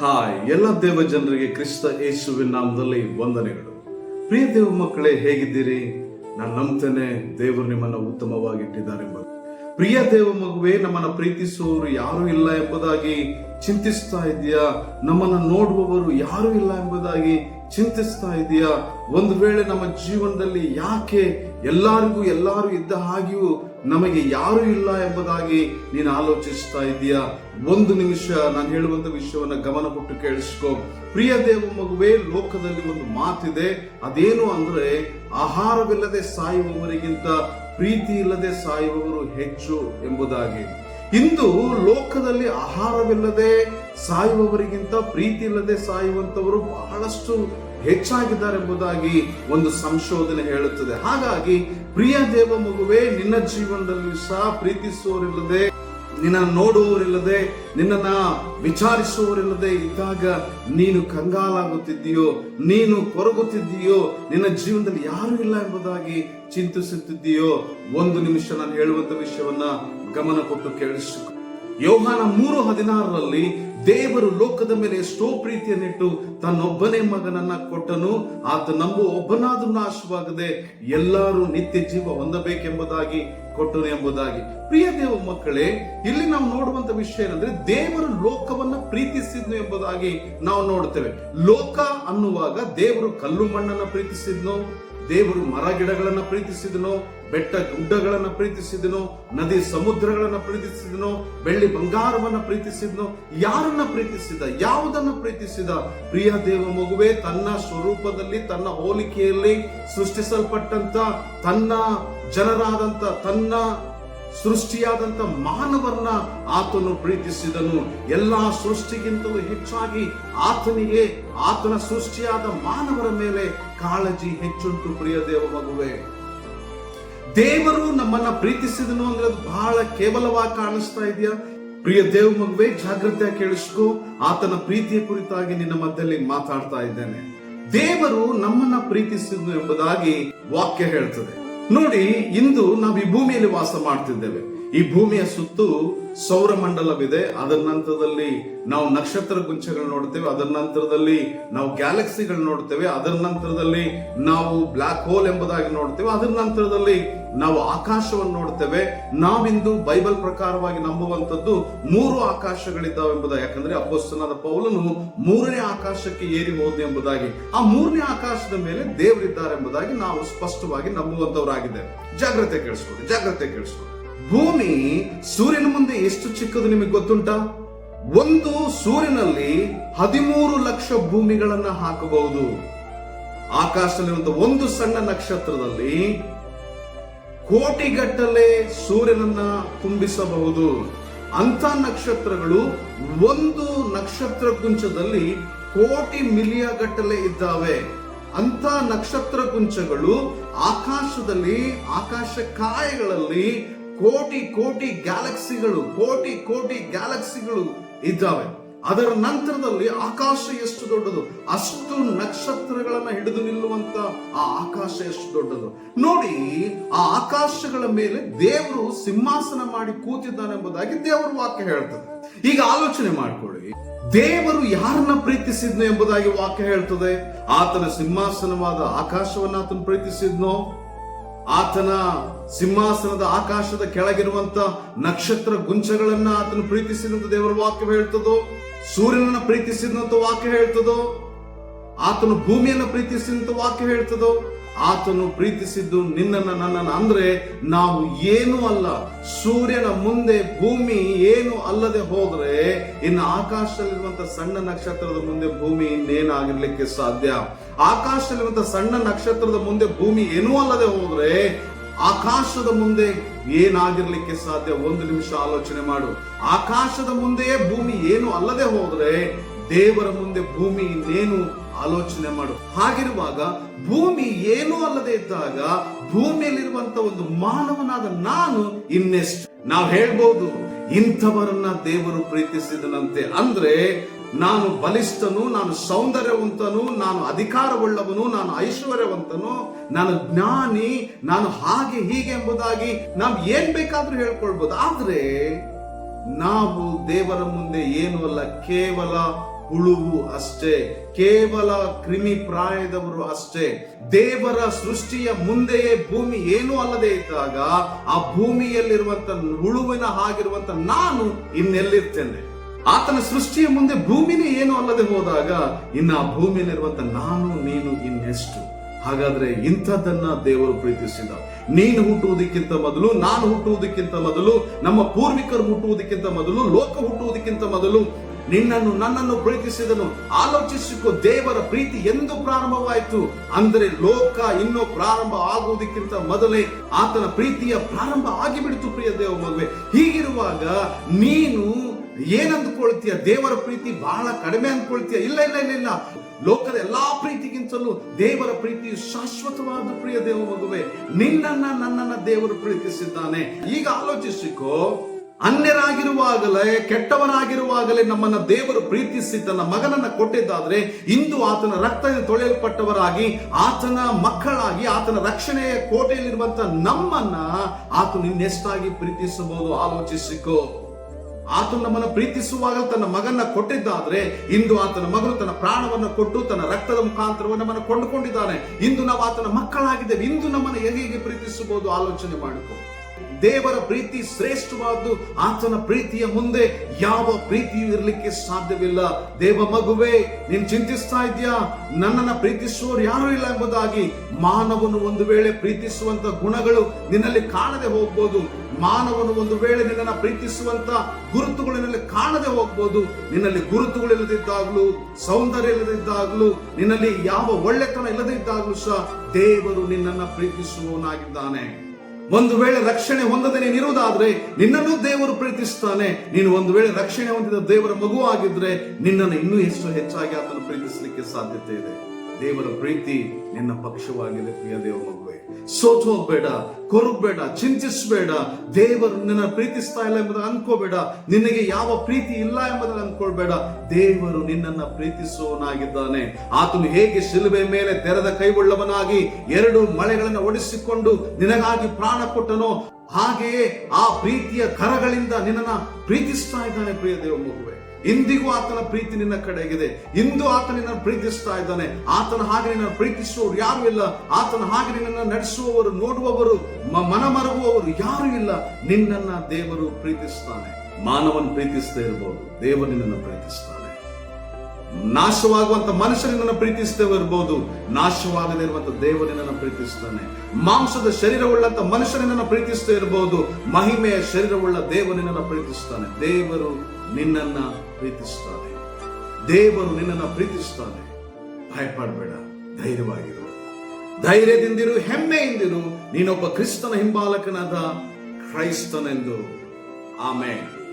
Hi, ಎಲ್ಲ ದೇವ ಜನರಿಗೆ ಕ್ರಿಸ್ತ ಯೇಸುವಿನ ನಾಮದಲ್ಲಿ ವಂದನೆಗಳು. ಪ್ರಿಯ ದೇವ ಮಕ್ಕಳೇ, ಹೇಗಿದ್ದೀರಿ? ನಾನು ನಂಬ್ತೇನೆ, ದೇವರು ನಿಮ್ಮನ್ನ ಉತ್ತಮವಾಗಿಟ್ಟಿದ್ದಾರೆ ಎಂಬುದು ಪ್ರಿಯ ದೇವ ಮಗುವೆ, ನಮ್ಮನ್ನ ಪ್ರೀತಿಸುವವರು ಯಾರು ಇಲ್ಲ ಎಂಬುದಾಗಿ ಚಿಂತಿಸ್ತಾ ಇದೆಯಾ ನಮ್ಮನ್ನ ನೋಡುವವರು ಯಾರು ಇಲ್ಲ ಎಂಬುದಾಗಿ ಚಿಂತಿಸ್ತಾ ಇದೆಯಾ ಒಂದು ವೇಳೆ ನಮ್ಮ ಜೀವನದಲ್ಲಿ ಯಾಕೆ ಎಲ್ಲರಿಗೂ ಎಲ್ಲರೂ ಇದ್ದ ಹಾಗೆಯೂ ನಮಗೆ ಯಾರು ಇಲ್ಲ ಎಂಬುದಾಗಿ ನೀನು ಆಲೋಚಿಸ್ತಾ ಇದೆಯಾ ಒಂದು ನಿಮಿಷ ನಾನು ಹೇಳುವಂತ ವಿಷಯವನ್ನ ಗಮನ ಕೊಟ್ಟು ಕೇಳಿಸ್ಕೊ. ಪ್ರಿಯ ದೇವ ಮಗುವೆ, ಲೋಕದಲ್ಲಿ ಒಂದು ಮಾತಿದೆ. ಅದೇನು ಅಂದ್ರೆ, ಆಹಾರವಿಲ್ಲದೆ ಸಾಯುವವರಿಗಿಂತ ಪ್ರೀತಿ ಇಲ್ಲದೆ ಸಾಯುವವರು ಹೆಚ್ಚು ಎಂಬುದಾಗಿ. ಇಂದು ಲೋಕದಲ್ಲಿ ಆಹಾರವಿಲ್ಲದೆ ಸಾಯುವವರಿಗಿಂತ ಪ್ರೀತಿ ಇಲ್ಲದೆ ಸಾಯುವಂತವರು ಬಹಳಷ್ಟು ಹೆಚ್ಚಾಗಿದ್ದಾರೆ ಎಂಬುದಾಗಿ ಒಂದು ಸಂಶೋಧನೆ ಹೇಳುತ್ತದೆ. ಹಾಗಾಗಿ ಪ್ರಿಯ ದೇವ ಮಗುವೆ, ನಿನ್ನ ಜೀವನದಲ್ಲಿ ಸಹ ಪ್ರೀತಿಸುವವರಿಲ್ಲದೆ, ನಿನ್ನ ನೋಡುವವರಿಲ್ಲದೆ, ನಿನ್ನನ್ನ ವಿಚಾರಿಸುವವರಿಲ್ಲದೆ ಇದ್ದಾಗ ನೀನು ಕಂಗಾಲಾಗುತ್ತಿದ್ದೀಯೋ, ನೀನು ಕೊರಗುತ್ತಿದ್ದೀಯೋ, ನಿನ್ನ ಜೀವನದಲ್ಲಿ ಯಾರು ಇಲ್ಲ ಎಂಬುದಾಗಿ ಚಿಂತಿಸುತ್ತಿದ್ದೀಯೋ, ಒಂದು ನಿಮಿಷ ನಾನು ಹೇಳುವಂತ ವಿಷಯವನ್ನ ಗಮನ ಕೊಟ್ಟು ಕೇಳಿಸು. ಯೋಹಾನ ಮೂರು ಹದಿನಾರರಲ್ಲಿ ದೇವರು ಲೋಕದ ಮೇಲೆ ಎಷ್ಟೋ ಪ್ರೀತಿಯನ್ನಿಟ್ಟು ತನ್ನೊಬ್ಬನೇ ಮಗನನ್ನ ಕೊಟ್ಟನು. ಆತ ನಂಬು ಒಬ್ಬನಾದ್ರೂ ನಾಶವಾಗದೆ ಎಲ್ಲರೂ ನಿತ್ಯ ಜೀವ ಹೊಂದಬೇಕೆಂಬುದಾಗಿ ಕೊಟ್ಟನು ಎಂಬುದಾಗಿ. ಪ್ರಿಯ ದೇವ ಮಕ್ಕಳೇ, ಇಲ್ಲಿ ನಾವು ನೋಡುವಂತ ವಿಷಯ ಏನಂದ್ರೆ ದೇವರು ಲೋಕವನ್ನ ಪ್ರೀತಿಸಿದ್ನು ಎಂಬುದಾಗಿ ನಾವು ನೋಡ್ತೇವೆ ಲೋಕ ಅನ್ನುವಾಗ ದೇವರು ಕಲ್ಲು ಮಣ್ಣನ್ನ ಪ್ರೀತಿಸಿದ್ನು, ದೇವರು ಮರ ಗಿಡಗಳನ್ನ ಪ್ರೀತಿಸಿದನು ಬೆಟ್ಟ ಗುಡ್ಡಗಳನ್ನ ಪ್ರೀತಿಸಿದನು, ನದಿ ಸಮುದ್ರಗಳನ್ನ ಪ್ರೀತಿಸಿದನು, ಬೆಳ್ಳಿ ಬಂಗಾರವನ್ನ ಪ್ರೀತಿಸಿದನು, ಯಾರನ್ನ ಪ್ರೀತಿಸಿದ, ಯಾವುದನ್ನ ಪ್ರೀತಿಸಿದ? ಪ್ರಿಯ ದೇವ ಮಗುವೆ, ತನ್ನ ಸ್ವರೂಪದಲ್ಲಿ, ತನ್ನ ಹೋಲಿಕೆಯಲ್ಲಿ ಸೃಷ್ಟಿಸಲ್ಪಟ್ಟಂತ, ತನ್ನ ಜನರಾದಂತ, ತನ್ನ ಸೃಷ್ಟಿಯಾದಂತ ಮಾನವರನ್ನ ಆತನು ಪ್ರೀತಿಸಿದನು. ಎಲ್ಲಾ ಸೃಷ್ಟಿಗಿಂತಲೂ ಹೆಚ್ಚಾಗಿ ಆತನಿಗೆ, ಆತನ ಸೃಷ್ಟಿಯಾದ ಮಾನವರ ಮೇಲೆ ಕಾಳಜಿ ಹೆಚ್ಚುಂಟು ಪ್ರಿಯ ದೇವ ಮಗುವೆ. ದೇವರು ನಮ್ಮನ್ನ ಪ್ರೀತಿಸಿದನು ಅಂದ್ರೆ ಅದು ಬಹಳ ಕೇವಲವಾಗಿ ಕಾಣಿಸ್ತಾ ಇದೆಯಾ? ಪ್ರಿಯ ದೇವ್ ಮಗುವೆ, ಜಾಗ್ರತೆ ಕೇಳಿಸ್ಕೋ. ಆತನ ಪ್ರೀತಿಯ ಕುರಿತಾಗಿ ನಿನ್ನ ಮಧ್ಯದಲ್ಲಿ ಮಾತಾಡ್ತಾ ಇದ್ದೇನೆ. ದೇವರು ನಮ್ಮನ್ನ ಪ್ರೀತಿಸಿದ್ನು ಎಂಬುದಾಗಿ ವಾಕ್ಯ ಹೇಳ್ತದೆ. ನೋಡಿ, ಇಂದು ನಾವು ಈ ಭೂಮಿಯಲ್ಲಿ ವಾಸ ಮಾಡ್ತಿದ್ದೇವೆ. ಈ ಭೂಮಿಯ ಸುತ್ತು ಸೌರಮಂಡಲವಿದೆ. ಅದರ ನಂತರದಲ್ಲಿ ನಾವು ನಕ್ಷತ್ರ ಗುಂಚಗಳು ನೋಡ್ತೇವೆ. ಅದರ ನಂತರದಲ್ಲಿ ನಾವು ಗ್ಯಾಲಕ್ಸಿಗಳು ನೋಡ್ತೇವೆ. ಅದರ ನಂತರದಲ್ಲಿ ನಾವು ಬ್ಲಾಕ್ ಹೋಲ್ ಎಂಬುದಾಗಿ ನೋಡ್ತೇವೆ. ಅದರ ನಂತರದಲ್ಲಿ ನಾವು ಆಕಾಶವನ್ನು ನೋಡ್ತೇವೆ. ನಾವಿಂದು ಬೈಬಲ್ ಪ್ರಕಾರವಾಗಿ ನಂಬುವಂಥದ್ದು ಮೂರು ಆಕಾಶಗಳಿದ್ದಾವೆ ಎಂಬುದಾಗಿ. ಯಾಕಂದ್ರೆ ಅಪ್ಪಸ್ತನಾದ ಪೌಲನು ಮೂರನೇ ಆಕಾಶಕ್ಕೆ ಏರಿ ಹೋದ ಎಂಬುದಾಗಿ. ಆ ಮೂರನೇ ಆಕಾಶದ ಮೇಲೆ ದೇವರಿದ್ದಾರೆ ಎಂಬುದಾಗಿ ನಾವು ಸ್ಪಷ್ಟವಾಗಿ ನಂಬುವಂತವರಾಗಿದ್ದೇವೆ ಜಾಗ್ರತೆ ಕೇಳಿಸ್ಕೊಳ್ಳಿ. ಜಾಗ್ರತೆ ಕೇಳಿಸ್ಕೊಳ್ಳಿ. ಭೂಮಿ ಸೂರ್ಯನ ಮುಂದೆ ಎಷ್ಟು ಚಿಕ್ಕದು ನಿಮಗೆ ಗೊತ್ತುಂಟಾ? ಒಂದು ಸೂರ್ಯನಲ್ಲಿ ಹದಿಮೂರು ಲಕ್ಷ ಭೂಮಿಗಳನ್ನ ಹಾಕಬಹುದು. ಆಕಾಶದಲ್ಲಿರುವಂತ ಒಂದು ಸಣ್ಣ ನಕ್ಷತ್ರದಲ್ಲಿ ಕೋಟಿಗಟ್ಟಲೆ ಸೂರ್ಯನನ್ನ ತುಂಬಿಸಬಹುದು. ಅಂತ ನಕ್ಷತ್ರಗಳು ಒಂದು ನಕ್ಷತ್ರ ಗುಂಚದಲ್ಲಿ ಕೋಟಿ ಮಿಲಿಯ ಗಟ್ಟಲೆ ಇದ್ದಾವೆ. ಅಂತ ನಕ್ಷತ್ರ ಗುಂಚಗಳು ಆಕಾಶದಲ್ಲಿ, ಆಕಾಶ ಕಾಯಗಳಲ್ಲಿ ಕೋಟಿ ಕೋಟಿ ಗ್ಯಾಲಕ್ಸಿಗಳು, ಕೋಟಿ ಕೋಟಿ ಗ್ಯಾಲಕ್ಸಿಗಳು ಇದ್ದಾವೆ. ಅದರ ನಂತರದಲ್ಲಿ ಆಕಾಶ ಎಷ್ಟು ದೊಡ್ಡದು? ಅಷ್ಟು ನಕ್ಷತ್ರಗಳನ್ನ ಹಿಡಿದು ನಿಲ್ಲುವಂತ ಆ ಆಕಾಶ ಎಷ್ಟು ದೊಡ್ಡದು? ನೋಡಿ, ಆ ಆಕಾಶಗಳ ಮೇಲೆ ದೇವರು ಸಿಂಹಾಸನ ಮಾಡಿ ಕೂತಿದ್ದಾನೆ ಎಂಬುದಾಗಿ ದೇವರ ವಾಕ್ಯ ಹೇಳ್ತದೆ. ಈಗ ಆಲೋಚನೆ ಮಾಡಿಕೊಳ್ಳಿ. ದೇವರು ಯಾರನ್ನ ಪ್ರೀತಿಸಿದ್ನೋ ಎಂಬುದಾಗಿ ವಾಕ್ಯ ಹೇಳ್ತದೆ. ಆತನ ಸಿಂಹಾಸನವಾದ ಆಕಾಶವನ್ನ ಆತನ ಪ್ರೀತಿಸಿದ್ನೋ? ಆತನ ಸಿಂಹಾಸನದ ಆಕಾಶದ ಕೆಳಗಿರುವಂತ ನಕ್ಷತ್ರ ಗುಂಚಗಳನ್ನ ಆತನು ಪ್ರೀತಿಸಿದಂತ ದೇವರ ವಾಕ್ಯ ಹೇಳ್ತದೋ, ಸೂರ್ಯನನ್ನ ಪ್ರೀತಿಸಿದಂತ ವಾಕ್ಯ ಹೇಳ್ತದೋ, ಆತನು ಭೂಮಿಯನ್ನ ಪ್ರೀತಿಸಿದಂತ ವಾಕ್ಯ ಹೇಳ್ತದೋ ಆತನು ಪ್ರೀತಿಸಿದ್ದು ನಿನ್ನನ್ನ ನನ್ನನ್ನ ಅಂದ್ರೆ ನಾವು ಏನು ಅಲ್ಲ. ಸೂರ್ಯನ ಮುಂದೆ ಭೂಮಿ ಏನು ಅಲ್ಲದೆ ಹೋದ್ರೆ ಇನ್ನು ಆಕಾಶದಲ್ಲಿರುವಂತ ಸಣ್ಣ ನಕ್ಷತ್ರದ ಮುಂದೆ ಭೂಮಿ ಇನ್ನೇನಾಗಿರ್ಲಿಕ್ಕೆ ಸಾಧ್ಯ? ಆಕಾಶದಲ್ಲಿರುವಂತ ಸಣ್ಣ ನಕ್ಷತ್ರದ ಮುಂದೆ ಭೂಮಿ ಏನೂ ಅಲ್ಲದೆ ಹೋದ್ರೆ ಆಕಾಶದ ಮುಂದೆ ಏನಾಗಿರ್ಲಿಕ್ಕೆ ಸಾಧ್ಯ? ಒಂದು ನಿಮಿಷ ಆಲೋಚನೆ ಮಾಡು. ಆಕಾಶದ ಮುಂದೆಯೇ ಭೂಮಿ ಏನು ಅಲ್ಲದೆ ಹೋದ್ರೆ ದೇವರ ಮುಂದೆ ಭೂಮಿ ಇನ್ನೇನು ಆಲೋಚನೆ ಮಾಡು. ಹಾಗಿರುವಾಗ ಭೂಮಿ ಏನೂ ಅಲ್ಲದೆ ಇದ್ದಾಗ ಭೂಮಿಯಲ್ಲಿರುವಂತ ಒಂದು ಮಾನವನಾದ ನಾನು ಇನ್ನೆಷ್ಟು? ನಾವು ಹೇಳ್ಬೋದು, ಇಂಥವರನ್ನ ದೇವರು ಪ್ರೀತಿಸಿದನಂತೆ. ಅಂದ್ರೆ ನಾನು ಬಲಿಷ್ಠನು, ನಾನು ಸೌಂದರ್ಯವಂತನು, ನಾನು ಅಧಿಕಾರವುಳ್ಳವನು, ನಾನು ಐಶ್ವರ್ಯವಂತನು, ನಾನು ಜ್ಞಾನಿ, ನಾನು ಹಾಗೆ ಹೀಗೆ ಎಂಬುದಾಗಿ ನಾವು ಏನ್ ಬೇಕಾದ್ರೂ ಹೇಳ್ಕೊಳ್ಬೋದು. ಆದ್ರೆ ನಾವು ದೇವರ ಮುಂದೆ ಏನು ಅಲ್ಲ, ಕೇವಲ ಹುಳುವು ಅಷ್ಟೇ, ಕೇವಲ ಕ್ರಿಮಿ ಪ್ರಾಯದವರು ಅಷ್ಟೇ. ದೇವರ ಸೃಷ್ಟಿಯ ಮುಂದೆಯೇ ಭೂಮಿ ಏನೂ ಅಲ್ಲದೆ ಇದ್ದಾಗ ಆ ಭೂಮಿಯಲ್ಲಿರುವಂತ ಹುಳುವಿನ ಹಾಗಿರುವಂತ ನಾನು ಇನ್ನೆಲ್ಲಿರ್ತೇನೆ? ಆತನ ಸೃಷ್ಟಿಯ ಮುಂದೆ ಭೂಮಿನೇ ಏನು ಅಲ್ಲದೆ ಹೋದಾಗ ಇನ್ನು ಆ ಭೂಮಿಯಲ್ಲಿರುವಂತ ನಾನು, ನೀನು ಇನ್ನೆಷ್ಟು? ಹಾಗಾದ್ರೆ ಇಂಥದ್ದನ್ನ ದೇವರು ಪ್ರೀತಿಸಿದ. ನೀನು ಹುಟ್ಟುವುದಕ್ಕಿಂತ ಮೊದಲು, ನಾನು ಹುಟ್ಟುವುದಕ್ಕಿಂತ ಮೊದಲು, ನಮ್ಮ ಪೂರ್ವಿಕರು ಹುಟ್ಟುವುದಕ್ಕಿಂತ ಮೊದಲು, ಲೋಕ ಹುಟ್ಟುವುದಕ್ಕಿಂತ ಮೊದಲು ನಿನ್ನನ್ನು, ನನ್ನನ್ನು ಪ್ರೀತಿಸಿದನು. ಆಲೋಚಿಸಿಕೊ, ದೇವರ ಪ್ರೀತಿ ಎಂದು ಪ್ರಾರಂಭವಾಯಿತು. ಅಂದರೆ ಲೋಕ ಇನ್ನೂ ಪ್ರಾರಂಭ ಆಗುವುದಕ್ಕಿಂತ ಮೊದಲೇ ಆತನ ಪ್ರೀತಿಯ ಪ್ರಾರಂಭ ಆಗಿಬಿಡ್ತು ಪ್ರಿಯ ದೇವ ಮದುವೆ ಹೀಗಿರುವಾಗ ನೀನು ಏನಂದುಕೊಳ್ತೀಯ? ದೇವರ ಪ್ರೀತಿ ಬಹಳ ಕಡಿಮೆ ಅಂದ್ಕೊಳ್ತೀಯ? ಇಲ್ಲ ಇಲ್ಲ ಇಲ್ಲ ಇಲ್ಲ. ಲೋಕದ ಎಲ್ಲಾ ಪ್ರೀತಿಗಿಂತಲೂ ದೇವರ ಪ್ರೀತಿಯು ಶಾಶ್ವತವಾದ ಪ್ರಿಯ ದೇವ ಮಗುವೆ. ನಿನ್ನನ್ನ, ನನ್ನನ್ನ ದೇವರು ಪ್ರೀತಿಸಿದ್ದಾನೆ. ಈಗ ಆಲೋಚಿಸಿಕೋ ಅನ್ಯರಾಗಿರುವಾಗಲೇ ಕೆಟ್ಟವರಾಗಿರುವಾಗಲೇ ನಮ್ಮನ್ನ ದೇವರು ಪ್ರೀತಿಸಿ ತನ್ನ ಮಗನನ್ನ ಕೊಟ್ಟಿದ್ದಾದ್ರೆ, ಇಂದು ಆತನ ರಕ್ತದಿಂದ ತೊಳೆಯಲ್ಪಟ್ಟವರಾಗಿ, ಆತನ ಮಕ್ಕಳಾಗಿ, ಆತನ ರಕ್ಷಣೆಯ ಕೋಟೆಯಲ್ಲಿರುವಂತ ನಮ್ಮನ್ನ ಆತನು ಇನ್ನೆಷ್ಟಾಗಿ ಪ್ರೀತಿಸಬಹುದು? ಆಲೋಚಿಸಿಕೋ. ಆತನು ನಮ್ಮನ್ನು ಪ್ರೀತಿಸುವಾಗ ತನ್ನ ಮಗನ್ನ ಕೊಟ್ಟಿದ್ದಾದ್ರೆ, ಇಂದು ಆತನ ಮಗನು ತನ್ನ ಪ್ರಾಣವನ್ನು ಕೊಟ್ಟು, ತನ್ನ ರಕ್ತದ ಮುಖಾಂತರವನ್ನು ನಮ್ಮನ್ನು ಕೊಂಡುಕೊಂಡಿದ್ದಾನೆ. ಇಂದು ನಾವು ಆತನ ಮಕ್ಕಳಾಗಿದ್ದೇವೆ. ಇಂದು ನಮ್ಮನ್ನು ಹೇಗೆ ಪ್ರೀತಿಸಬಹುದು? ಆಲೋಚನೆ ಮಾಡಿಕೊ. ದೇವರ ಪ್ರೀತಿ ಶ್ರೇಷ್ಠವಾದ್ದು, ಆತನ ಪ್ರೀತಿಯ ಮುಂದೆ ಯಾವ ಪ್ರೀತಿಯೂ ಇರಲಿಕ್ಕೆ ಸಾಧ್ಯವಿಲ್ಲ. ದೇವ ಮಗುವೆ, ನೀನ್ ಚಿಂತಿಸ್ತಾ ಇದ್ಯಾ? ನನ್ನನ್ನ ಪ್ರೀತಿಸುವವರು ಯಾರು ಇಲ್ಲ ಎಂಬುದಾಗಿ ಮಾನವನು ಒಂದು ವೇಳೆ ಪ್ರೀತಿಸುವಂತ ಗುಣಗಳು ನಿನ್ನಲ್ಲಿ ಕಾಣದೆ ಹೋಗ್ಬೋದು. ಮಾನವನು ಒಂದು ವೇಳೆ ನಿನ್ನನ್ನ ಪ್ರೀತಿಸುವಂತ ಗುರುತುಗಳು ನಿನ್ನಲ್ಲಿ ಕಾಣದೆ ಹೋಗ್ಬೋದು. ನಿನ್ನಲ್ಲಿ ಗುರುತುಗಳು ಇಲ್ಲದಿದ್ದಾಗಲೂ, ಸೌಂದರ್ಯ ಇಲ್ಲದಿದ್ದಾಗಲೂ, ನಿನ್ನಲ್ಲಿ ಯಾವ ಒಳ್ಳೆತನ ಇಲ್ಲದಿದ್ದಾಗಲೂ ಸಹ ದೇವರು ನಿನ್ನನ್ನ ಪ್ರೀತಿಸುವವನಾಗಿದ್ದಾನೆ. ಒಂದು ವೇಳೆ ರಕ್ಷಣೆ ಹೊಂದದೆ ನೀನಿರುವುದಾದ್ರೆ ನಿನ್ನನ್ನು ದೇವರು ಪ್ರೀತಿಸ್ತಾನೆ. ನೀನು ಒಂದು ವೇಳೆ ರಕ್ಷಣೆ ಹೊಂದಿದ ದೇವರ ಮಗು ಆಗಿದ್ರೆ ನಿನ್ನನ್ನು ಇನ್ನೂ ಹೆಚ್ಚು ಹೆಚ್ಚಾಗಿ ಆತನು ಪ್ರೀತಿಸಲಿಕ್ಕೆ ಸಾಧ್ಯತೆ ಇದೆ. ದೇವರ ಪ್ರೀತಿ ನಿನ್ನ ಪಕ್ಷವಾಗಿದೆ ಪ್ರಿಯ ದೇವ ಮಗುವೆ. ಸೋತು ಹೋಗ್ಬೇಡ, ಕೊರಗಬೇಡ, ಚಿಂತಿಸಬೇಡ. ದೇವರು ನಿನ್ನ ಪ್ರೀತಿಸ್ತಾ ಇಲ್ಲ ಎಂಬುದನ್ನು ಅನ್ಕೋಬೇಡ. ನಿನಗೆ ಯಾವ ಪ್ರೀತಿ ಇಲ್ಲ ಎಂಬುದನ್ನು ಅನ್ಕೊಳ್ಬೇಡ. ದೇವರು ನಿನ್ನನ್ನ ಪ್ರೀತಿಸುವವನಾಗಿದ್ದಾನೆ. ಆತನು ಹೇಗೆ ಶಿಲುಬೆ ಮೇಲೆ ತೆರೆದ ಕೈಗೊಳ್ಳವನಾಗಿ ಎರಡು ಮಳೆಗಳನ್ನು ಒಡಿಸಿಕೊಂಡು ನಿನಗಾಗಿ ಪ್ರಾಣ ಕೊಟ್ಟನೋ, ಹಾಗೆಯೇ ಆ ಪ್ರೀತಿಯ ಕರಗಳಿಂದ ನಿನ್ನನ್ನ ಪ್ರೀತಿಸ್ತಾ ಇದ್ದಾನೆ, ಪ್ರಿಯ ದೇವ ಮಗುವೆ. ಇಂದಿಗೂ ಆತನ ಪ್ರೀತಿ ನಿನ್ನ ಕಡೆಗಿದೆ ಇಂದು ಆತ ನಿನ್ನ ಪ್ರೀತಿಸ್ತಾ ಇದ್ದಾನೆ. ಆತನ ಹಾಗೆ ನಿನ್ನ ಪ್ರೀತಿಸುವವರು ಯಾರು ಇಲ್ಲ. ಆತನ ಹಾಗೆ ನಿನ್ನ ನಡೆಸುವವರು, ನೋಡುವವರು, ಮ- ಮನ ಮರುಗುವವರು ಯಾರು ಇಲ್ಲ. ನಿನ್ನನ್ನ ದೇವರು ಪ್ರೀತಿಸ್ತಾನೆ. ಮಾನವನ್ ಪ್ರೀತಿಸ್ತಾ ಇರಬಹುದು ದೇವರು ನಿನ್ನನ್ನು ಪ್ರೀತಿಸ್ತಾನೆ. ನಾಶವಾಗುವಂತ ಮನುಷ್ಯನನ್ನು ಪ್ರೀತಿಸ್ತೇವೆ ಇರಬಹುದು ನಾಶವಾಗದೇ ಇರುವಂತ ದೇವರು ಪ್ರೀತಿಸ್ತಾನೆ ಮಾಂಸದ ಶರೀರವುಳ್ಳಂತ ಮನುಷ್ಯನನ್ನು ಪ್ರೀತಿಸ್ತೇ ಇರಬಹುದು ಮಹಿಮೆಯ ಶರೀರವುಳ್ಳ ನಿನ್ನನ್ನು ಪ್ರೀತಿಸ್ತಾನೆ ದೇವರು ನಿನ್ನನ್ನ ಪ್ರೀತಿಸ್ತಾನೆ ದೇವರು ನಿನ್ನನ್ನ ಪ್ರೀತಿಸ್ತಾನೆ ಭಯಪಡಬೇಡ. ಧೈರ್ಯವಾಗಿರು. ಧೈರ್ಯದಿಂದಿರು, ಹೆಮ್ಮೆಯಿಂದಿರು. ನೀನೊಬ್ಬ ಕ್ರಿಸ್ತನ ಹಿಂಬಾಲಕನಾದ ಕ್ರೈಸ್ತನೆಂದು. ಆಮೇಲೆ